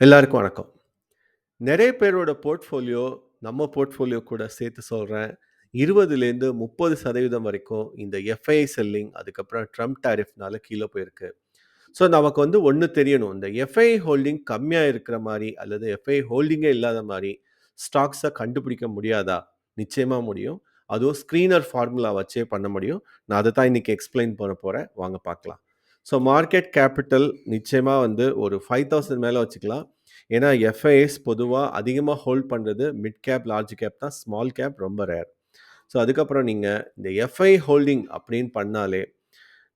எல்லாருக்கும் வணக்கம். நிறைய பேரோட போர்ட்ஃபோலியோ, நம்ம போர்ட்ஃபோலியோ கூட சேர்த்து சொல்கிறேன் இருபதுலேருந்து முப்பது சதவீதம் வரைக்கும் இந்த எஃப்ஐ செல்லிங், அதுக்கப்புறம் ட்ரம்ப் டேரிஃப்னால கீழே போயிருக்கு. ஸோ நமக்கு வந்து ஒன்று தெரியணும். இந்த எஃப்ஐ ஹோல்டிங் கம்மியாக இருக்கிற மாதிரி அல்லது எஃப்ஐ ஹோல்டிங்கே இல்லாத மாதிரி ஸ்டாக்ஸை கண்டுபிடிக்க முடியாதா? நிச்சயமாக முடியும். அதுவும் ஸ்க்ரீனர் ஃபார்முலா வச்சே பண்ண முடியும். நான் அதை தான் இன்றைக்கி எக்ஸ்ப்ளைன் பண்ண போகிறேன் வாங்க பார்க்கலாம். ஸோ மார்க்கெட் கேபிட்டல் நிச்சயமாக வந்து ஒரு ஃபைவ் தௌசண்ட் மேலே வச்சுக்கலாம். ஏன்னா எஃப்ஐஎஸ் பொதுவாக அதிகமாக ஹோல்ட் பண்ணுறது மிட் கேப், லார்ஜ் கேப் தான். ஸ்மால் கேப் ரொம்ப ரேர். ஸோ அதுக்கப்புறம் நீங்கள் இந்த எஃப்ஐ ஹோல்டிங் அப்படின்னு பண்ணாலே,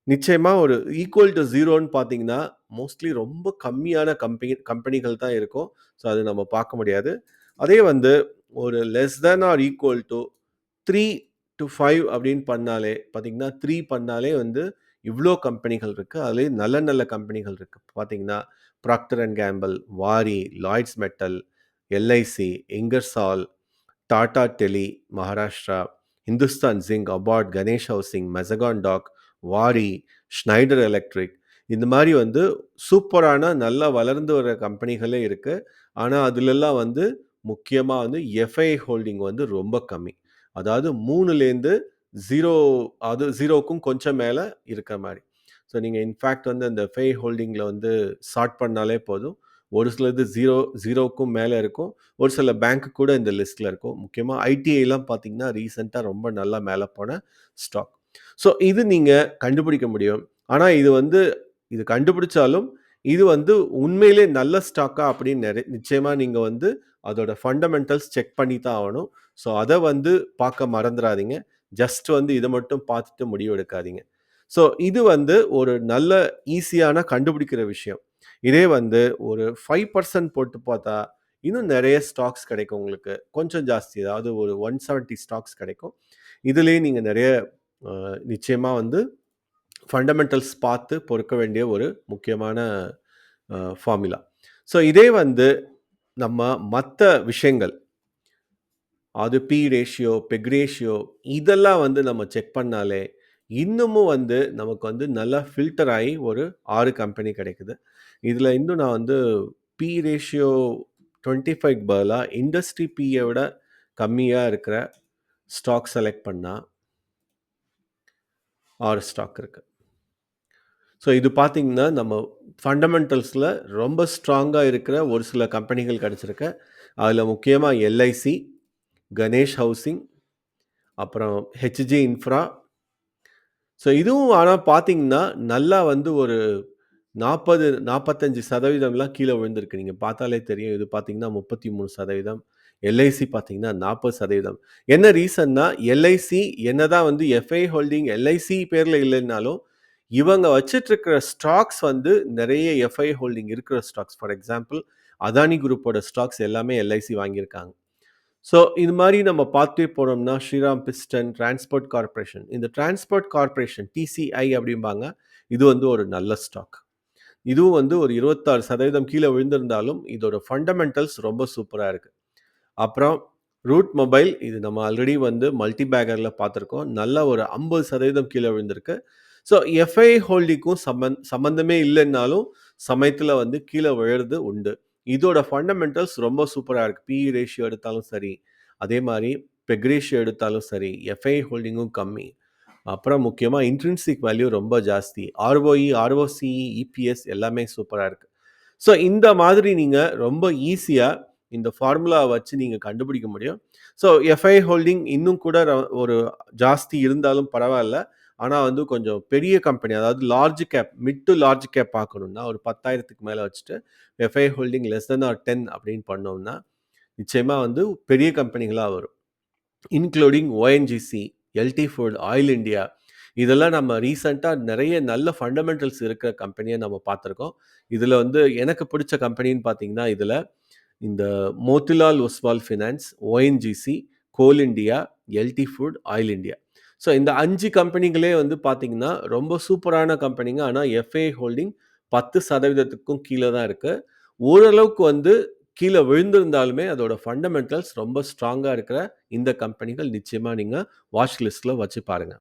நிச்சயமாக ஒரு ஈக்குவல் டூ ஜீரோன்னு பார்த்தீங்கன்னா, மோஸ்ட்லி ரொம்ப கம்மியான கம்பெனி கம்பெனிகள் தான் இருக்கும். ஸோ அது நம்ம பார்க்க முடியாது. அதே வந்து ஒரு less than or equal to three to five அப்படின்னு பண்ணாலே பார்த்தீங்கன்னா, த்ரீ பண்ணாலே வந்து இவ்வளோ கம்பெனிகள் இருக்குது அதுலேயே நல்ல நல்ல கம்பெனிகள் இருக்குது பார்த்தீங்கன்னா, Procter and Gamble, Waaree, Lloyds metal, LIC, Ingersoll, Tata tele, Maharashtra, Hindustan zinc, abort Ganesh housing, Mazagon dock, Waaree, Schneider electric இந்த மாதிரி வந்து சூப்பரான நல்லா வளர்ந்து வர கம்பெனிகளே இருக்குது ஆனால் அதுலலாம் வந்து முக்கியமாக வந்து எஃப்ஐ ஹோல்டிங் வந்து ரொம்ப கம்மி. அதாவது மூணுலேருந்து ஜீரோ அது ஜீரோக்கும் கொஞ்சம் மேலே இருக்க மாதிரி ஸோ நீங்கள் இன்ஃபேக்ட் வந்து அந்த ஃபே ஹோல்டிங்கில் வந்து ஸ்டார்ட் பண்ணாலே போதும். ஒரு சிலது ஜீரோ ஜீரோக்கும் மேலே இருக்கும். ஒரு சில பேங்க் கூட இந்த லிஸ்ட்டில் இருக்கும். முக்கியமாக ஐடிஐலாம் பார்த்தீங்கன்னா, ரீசெண்டாக ரொம்ப நல்லா மேலே போன ஸ்டாக். ஸோ இது நீங்கள் கண்டுபிடிக்க முடியும். ஆனால் இது வந்து இது கண்டுபிடிச்சாலும், இது வந்து உண்மையிலே நல்ல ஸ்டாக்கா அப்படின்னு நிறை நிச்சயமாக நீங்கள் வந்து அதோட ஃபண்டமெண்டல்ஸ் செக் பண்ணி தான் ஆகணும் ஸோ அதை வந்து பார்க்க மறந்துடாதீங்க ஜஸ்ட் வந்து இதை மட்டும் பார்த்துட்டு முடிவு எடுக்காதீங்க. ஸோ இது வந்து ஒரு நல்ல ஈஸியான கண்டுபிடிக்கிற விஷயம். இதே வந்து ஒரு ஃபைவ் பர்சன்ட் போட்டு பார்த்தா, இன்னும் நிறைய ஸ்டாக்ஸ் கிடைக்கும் உங்களுக்கு. கொஞ்சம் ஜாஸ்தி அதாவது ஒரு 170 ஸ்டாக்ஸ் கிடைக்கும். இதுலேயே நீங்கள் நிறைய நிச்சயமாக வந்து ஃபண்டமெண்டல்ஸ் பார்த்து பொறுக்க வேண்டிய ஒரு முக்கியமான ஃபார்முலா. ஸோ இதே வந்து நம்ம மற்ற விஷயங்கள் அது பி ரேஷியோ, பெக் ரேஷியோ இதெல்லாம் வந்து நம்ம செக் பண்ணாலே, இன்னமும் வந்து நமக்கு வந்து நல்லா ஃபில்டர் ஆகி ஒரு ஆறு கம்பெனி கிடைக்குது. இதில் இன்னும் நான் வந்து பி ரேஷியோ டுவெண்ட்டி ஃபைவ் பதிலாக இண்டஸ்ட்ரி பியை விட கம்மியாக இருக்கிற ஸ்டாக் செலக்ட் பண்ணால் ஆறு ஸ்டாக் இருக்குது ஸோ இது பார்த்தீங்கன்னா, நம்ம ஃபண்டமெண்டல்ஸில் ரொம்ப ஸ்ட்ராங்காக இருக்கிற ஒரு சில கம்பெனிகள் கிடச்சிருக்க அதில் முக்கியமாக எல்ஐசி, கணேஷ் ஹவுசிங், அப்புறம் ஹெச்ஜி இன்ஃப்ரா. ஸோ இதுவும் ஆனால் பார்த்தீங்கன்னா, நல்லா வந்து ஒரு நாற்பது நாற்பத்தஞ்சு சதவீதம்லாம் கீழே விழுந்திருக்கு. நீங்கள் பார்த்தாலே தெரியும். இது பார்த்தீங்கன்னா 33%. எல்ஐசி பார்த்தீங்கன்னா 40%. என்ன ரீசன்னா, எல்ஐசி என்னதான் வந்து எஃப்ஐ ஹோல்டிங் எல்ஐசி பேரில் இல்லைன்னாலும், இவங்க வச்சிட்ருக்கிற ஸ்டாக்ஸ் வந்து நிறைய எஃப்ஐ ஹோல்டிங் இருக்கிற ஸ்டாக்ஸ். ஃபார் எக்ஸாம்பிள் அதானி குரூப்போட ஸ்டாக்ஸ் எல்லாமே எல்ஐசி வாங்கியிருக்காங்க. ஸோ இது மாதிரி நம்ம பார்த்தே போனோம்னா, ஸ்ரீராம் பிஸ்டன், டிரான்ஸ்போர்ட் கார்ப்பரேஷன். இந்த டிரான்ஸ்போர்ட் கார்ப்பரேஷன் டிசிஐ அப்படிம்பாங்க. இது வந்து ஒரு நல்ல ஸ்டாக். இதுவும் வந்து ஒரு இருபத்தாறு சதவீதம் கீழே விழுந்திருந்தாலும், இதோட ஃபண்டமெண்டல்ஸ் ரொம்ப சூப்பராக இருக்குது அப்புறம் ரூட் மொபைல் இது நம்ம ஆல்ரெடி வந்து மல்டி பேக்கரில் பார்த்துருக்கோம். நல்ல ஒரு ஐம்பது சதவீதம் கீழே விழுந்திருக்கு. ஸோ எஃப்ஐ ஹோல்டிங்க்கும் சம்பந் சம்மந்தமே இல்லைன்னாலும், சமயத்தில் வந்து கீழே விழுறது உண்டு. இதோட ஃபண்டமெண்டல்ஸ் ரொம்ப சூப்பராக இருக்குது பிஇ ரேஷியோ எடுத்தாலும் சரி, அதே மாதிரி பெக் ரேஷியோ எடுத்தாலும் சரி, எஃப்ஐ ஹோல்டிங்கும் கம்மி. அப்புறம் முக்கியமாக இன்ட்ரென்சிக் வேல்யூ ரொம்ப ஜாஸ்தி. ஆர்ஓஇ, ஆர்ஓசிஇ, இபிஎஸ் எல்லாமே சூப்பராக இருக்குது ஸோ இந்த மாதிரி நீங்கள் ரொம்ப ஈஸியாக இந்த ஃபார்முலாவை வச்சு நீங்கள் கண்டுபிடிக்க முடியும். ஸோ எஃப்ஐ ஹோல்டிங் இன்னும் கூட ர ஒரு ஜாஸ்தி இருந்தாலும் பரவாயில்ல ஆனால் வந்து கொஞ்சம் பெரிய கம்பெனி அதாவது large cap, mid to large cap பார்க்கணும்னா, ஒரு பத்தாயிரத்துக்கு மேலே வச்சுட்டு FI holding less than are 10 அப்படின்னு பண்ணோம்னா, நிச்சயமாக வந்து பெரிய கம்பெனிகளாக வரும். Including ONGC, LT food, oil India இதெல்லாம் நம்ம ரீசென்ட்டா நிறைய நல்ல ஃபண்டமெண்டல்ஸ் இருக்கிற கம்பெனியை நம்ம பார்த்துருக்கோம். இதில் வந்து எனக்கு பிடிச்ச கம்பெனின்னு பார்த்தீங்கன்னா, இதில் இந்த Motilal Oswal finance, ONGC, coal India, LT food, oil India. So இந்த 5 கம்பெனிகளே வந்து பார்த்தீங்கன்னா, ரொம்ப சூப்பரான கம்பெனிங்க. ஆனா எஃப்ஐ ஹோல்டிங் 10%க்கும் கீழ தான் இருக்கு. ஓரளவுக்கு வந்து கீழ விழுந்திருந்தாலுமே, அதோட ஃபண்டமெண்டல்ஸ் ரொம்ப ஸ்ட்ராங்கா இருக்கிற இந்த கம்பெனிகள் நிச்சயமா நீங்க வாட்ச் லிஸ்ட்ல வச்சு பாருங்க.